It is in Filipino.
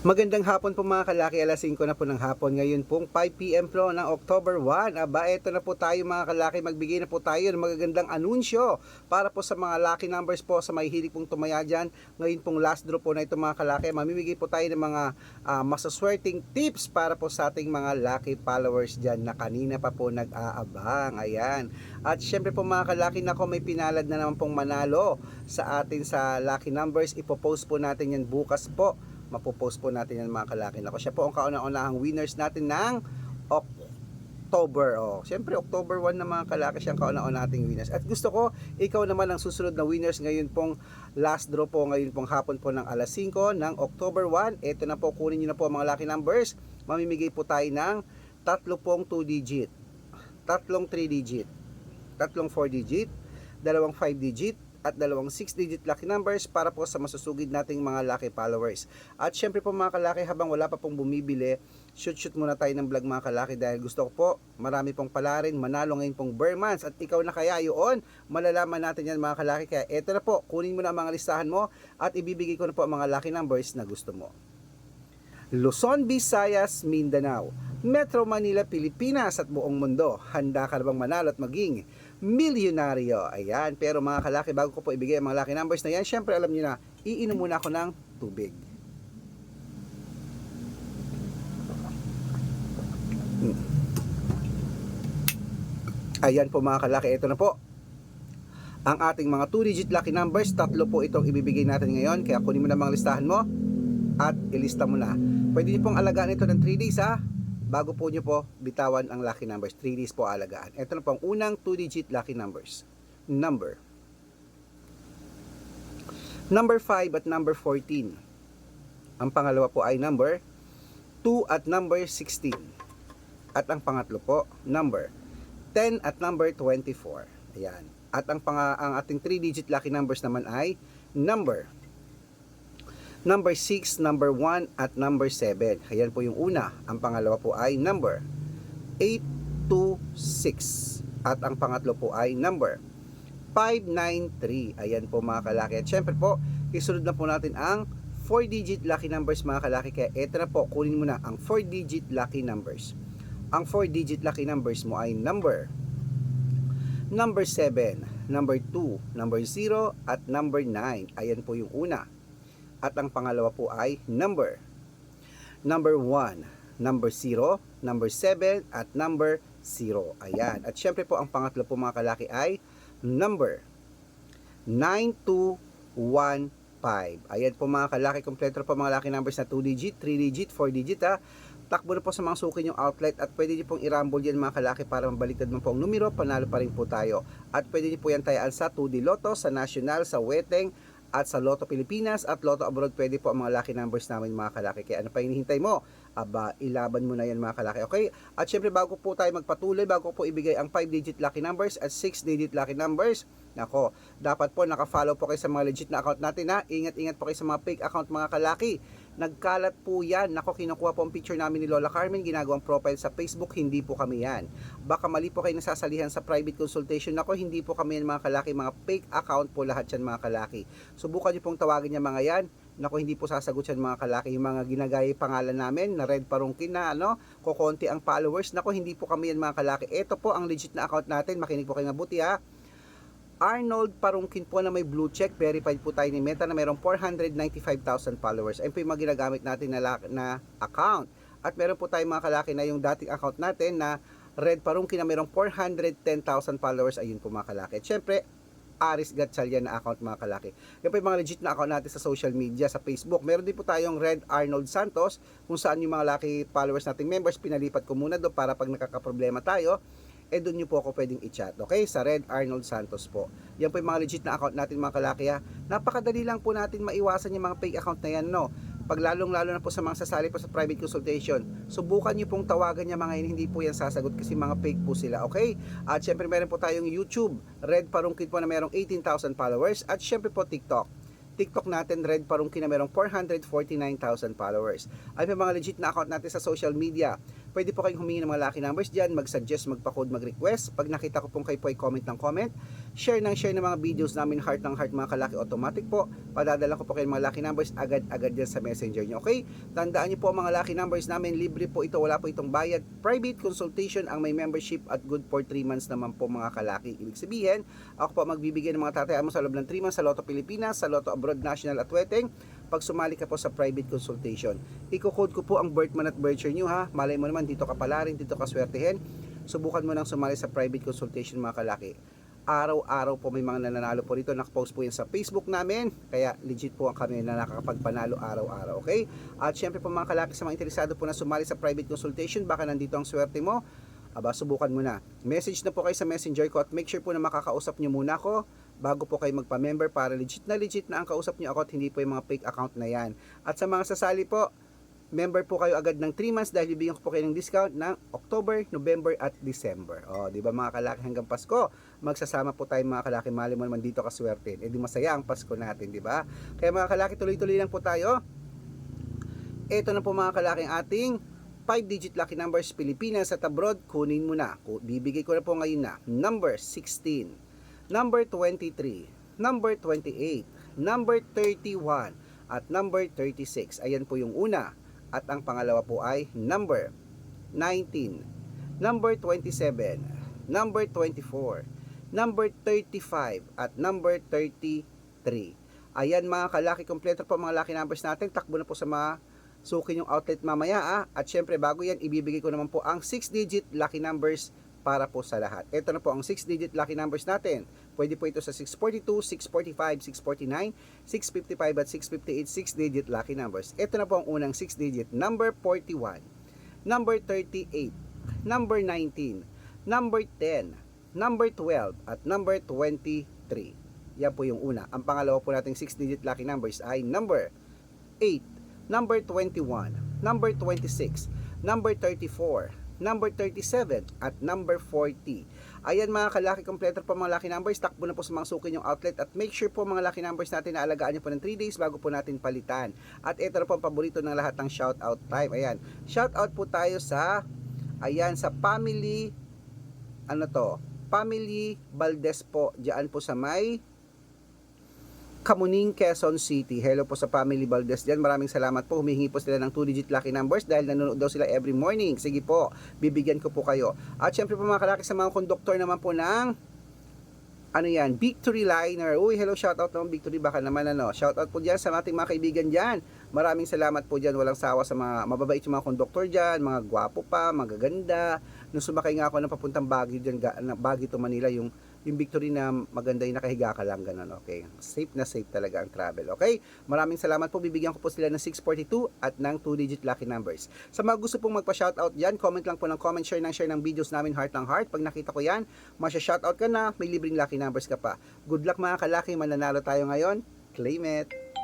Magandang hapon po mga kalaki, alas 5 na po ng hapon. Ngayon pong 5pm po ng October 1. Aba, eto na po tayo mga kalaki, magbigay na po tayo ng magagandang anunsyo para po sa mga lucky numbers po sa may pong tumaya dyan. Ngayon pong last draw po na ito mga kalaki, mamimigay po tayo ng mga ah, masaswerteng tips para po sa ating mga lucky followers dyan na kanina pa po nag-aabang. Ayan. At syempre po mga kalaki, nako may pinalad na naman pong manalo sa atin sa lucky numbers. Ipopost po natin yan bukas po mapopost po natin yan mga kalaki. Ako siya po ang kauna-unahang winners natin ng October. Oh, Siyempre, October 1 na mga kalaki siyang kauna-una nating winners. At gusto ko, ikaw naman ang susunod na winners ngayon pong last draw po ngayon pong hapon po ng alas 5 ng October 1. Ito na po, kunin nyo na po mga lucky numbers. Mamimigay po tayo ng tatlo pong 2 digit, tatlong 3 digit, tatlong 4 digit, dalawang 5 digit, at dalawang 6-digit lucky numbers para po sa masusugid nating mga lucky followers. At syempre po mga kalaki, habang wala pa pong bumibili, shoot-shoot muna tayo ng vlog mga kalaki dahil gusto ko po, marami pong pala rin, manalo ngayon pong Burmans at ikaw na kaya yun, malalaman natin yan mga kalaki. Kaya eto na po, kunin mo na ang mga listahan mo at ibibigay ko na po ang mga lucky numbers na gusto mo. Luzon, Visayas, Mindanao, Metro Manila, Pilipinas at buong mundo. Handa ka na bang manalo at maging milyonaryo? Ayan, pero mga kalaki, bago ko po ibigay ang mga lucky numbers na yan, syempre alam niyo na, iinom muna ako ng tubig. Hmm. Ayan po mga kalaki, ito na po. Ang ating mga 2-digit lucky numbers, tatlo po itong ibibigay natin ngayon. Kaya kunin mo na mga listahan mo at ilista mo na. Pwede niyo pong alagaan ito ng 3 days ha. Bago po niyo po bitawan ang lucky numbers. 3 days po alagaan. Ito na po ang unang 2-digit lucky numbers. Number. Number 5 at number 14. Ang pangalawa po ay number 2 at number 16. At ang pangatlo po, number 10 at number 24. Ayan. At ang, pang, ang ating 3-digit lucky numbers naman ay number number 6, number 1, at number 7. Ayan po yung una. Ang pangalawa po ay number 826. At ang pangatlo po ay number 593. Ayan po mga kalaki. At syempre po, isunod na po natin ang 4-digit lucky numbers mga kalaki. Kaya eto na po, kunin mo na ang 4-digit lucky numbers. Ang 4-digit lucky numbers mo ay number number 7, number 2, number 0, at number 9. Ayan po yung una. At ang pangalawa po ay number. Number 1, number 0, number 7, at number 0. Ayan. At syempre po ang pangatlo po mga kalaki ay number 9215. Ayan po mga kalaki, kompleto po mga lucky numbers na 2 digit, 3 digit, 4 digit ha. Takbo na po sa mga suki yung outlet at pwede niyo pong i-rumble yan mga kalaki para mabaliktad mo po ang numero, panalo pa rin po tayo. At pwede niyo po yan tayaan sa 2D Lotto, sa National, sa Weteng, at sa Lotto Pilipinas at Lotto Abroad pwede po ang mga lucky numbers namin mga kalaki. Kaya ano pa hinihintay mo? Aba, ilaban mo na yan mga kalaki. Okay? At syempre bago po tayo magpatuloy, bago po ibigay ang 5-digit lucky numbers at 6-digit lucky numbers, nako, dapat po naka-follow po kayo sa mga legit na account natin ha. Ingat-ingat po kayo sa mga fake account mga kalaki. Nagkalat po yan. Nako, kinukuha po ang picture namin ni Lola Carmen, ginagawang profile sa Facebook, hindi po kami yan. Baka mali po kayo nasasalihan sa private consultation. Nako, hindi po kami yan mga kalaki, mga fake account po lahat yan mga kalaki. Subukan niyo pong tawagin niya mga yan. Nako, hindi po sasagot yan mga kalaki. Yung mga ginagaya pangalan namin na red parungkin na ano, kukonti ang followers. Nako, hindi po kami yan mga kalaki. Ito po ang legit na account natin. Makinig po kayo mabuti ha. Arnold Parungkin po na may blue check, verified po tayo ni Meta na mayroong 495,000 followers. Ayun po yung mga ginagamit natin na, na account. At meron po tayong mga kalaki na yung dating account natin na Red Parungkin na mayroong 410,000 followers. Ayun po mga kalaki. At syempre, Aris Gatchalian na account mga kalaki. Yan po yung mga legit na account natin sa social media, sa Facebook. Meron din po tayong Red Arnold Santos kung saan yung mga lucky followers nating members, pinalipat ko muna doon para pag nakakaproblema tayo, eh doon nyo po ako pwedeng i-chat. Okay? Sa Red Arnold Santos po. Yan po yung mga legit na account natin mga kalaki ha. Napakadali lang po natin maiwasan yung mga fake account na yan no. Pag lalong lalo na po sa mga sasali po sa private consultation, subukan nyo pong tawagan niya mga yun, hindi po yan sasagot kasi mga fake po sila. Okay? At syempre meron po tayong YouTube, Red Parungkit po na merong 18,000 followers. At syempre po TikTok. TikTok natin, Red Parungki na merong 449,000 followers. Ay may mga legit na account natin sa social media. Pwede po kayong humingi ng mga lucky numbers dyan, mag-suggest, magpa-code, mag-request. Pag nakita ko pong kayo po ay comment ng comment, share ng share ng mga videos namin, heart ng heart mga kalaki, automatic po. Padadala ko po kayo mga lucky numbers agad-agad dyan sa messenger nyo, okay? Tandaan nyo po ang mga lucky numbers namin, libre po ito, wala po itong bayad. Private consultation ang may membership at good for 3 months naman po mga kalaki. Ibig sabihin, ako po magbibigay ng mga tatayaan mo sa loob ng 3 months sa Lotto Pilipinas, sa Lotto Abroad National at Weteng, pag sumali ka po sa private consultation. Iko-code ko po ang birth month at birth year nyo ha. Malay mo naman, dito ka pala rin, dito ka swertehin. Subukan mo nang sumali sa private consultation mga kalaki. Araw-araw po may mga nananalo po rito. Nakapost po yan sa Facebook namin. Kaya legit po ang kami na nakakapagpanalo araw-araw. Okay? At syempre po mga kalaki sa mga interesado po na sumali sa private consultation, baka nandito ang swerte mo. Aba, subukan mo na. Message na po kayo sa messenger ko at make sure po na makakausap nyo muna ako bago po kayo magpa-member para legit na legit na ang kausap nyo ako at hindi po yung mga fake account na yan. At sa mga sasali po, member po kayo agad ng 3 months dahil bibigyan ko po kayo ng discount ng October, November at December. O, di ba mga kalaki hanggang Pasko, magsasama po tayo mga kalaki, mali mo naman dito kaswerte. E di masaya ang Pasko natin, di ba? Kaya mga kalaki, tuloy-tuloy lang po tayo. Ito na po mga kalaki ating 5-digit lucky numbers Pilipinas at abroad, kunin mo na. Bibigay ko na po ngayon na. Number 16, number 23, number 28, number 31, at number 36. Ayan po yung una. At ang pangalawa po ay number 19, number 27, number 24, number 35, at number 33. Ayan mga kalaki, kompleto po mga lucky numbers natin. Takbo na po sa mga suki yung outlet mamaya ah. At syempre bago yan, ibibigay ko naman po ang 6-digit lucky numbers para po sa lahat. Ito na po ang 6-digit lucky numbers natin. Pwede po ito sa 642, 645, 649, 655 at 658 6-digit lucky numbers. Ito na po ang unang 6-digit number 41, number 38, number 19, number 10, number 12 at number 23. Yan po yung una. Ang pangalawa po nating 6-digit lucky numbers ay number 8, number 21, number 26, number 34, number 37, at number 40. Ayan mga kalaki, kompleto po mga lucky numbers. Takbo na po sa mga suki yung outlet at make sure po mga lucky numbers natin na alagaan nyo po ng 3 days bago po natin palitan. At ito na po ang paborito ng lahat ng shoutout time. Ayan, shoutout po tayo sa, ayan, sa family, ano to, family Valdez po, diyan po sa may Kamuning, Quezon City. Hello po sa Family Valdez dyan. Maraming salamat po. Humihingi po sila ng 2-digit lucky numbers dahil nanonood daw sila every morning. Sige po, bibigyan ko po kayo. At syempre po mga kalaki sa mga konduktor naman po ng ano yan, Victory Liner. Uy, hello, shoutout naman Victory. Baka naman ano, shoutout po dyan sa ating mga kaibigan dyan. Maraming salamat po dyan. Walang sawa sa mga mababait yung mga konduktor dyan. Mga gwapo pa, magaganda. Nung sumakay nga ako ng papuntang Baguio dyan, Baguio to Manila, yung yung victory na maganda yung nakahiga ka lang ganun, okay? Safe na safe talaga ang travel, okay? Maraming salamat po. Bibigyan ko po sila ng 642 at ng 2-digit lucky numbers. Sa mga gusto pong magpa-shoutout dyan, comment lang po ng comment, share ng share ng videos namin, heart ng heart. Pag nakita ko yan, masya-shoutout ka na, may libreng lucky numbers ka pa. Good luck mga kalaki, mananalo tayo ngayon. Claim it!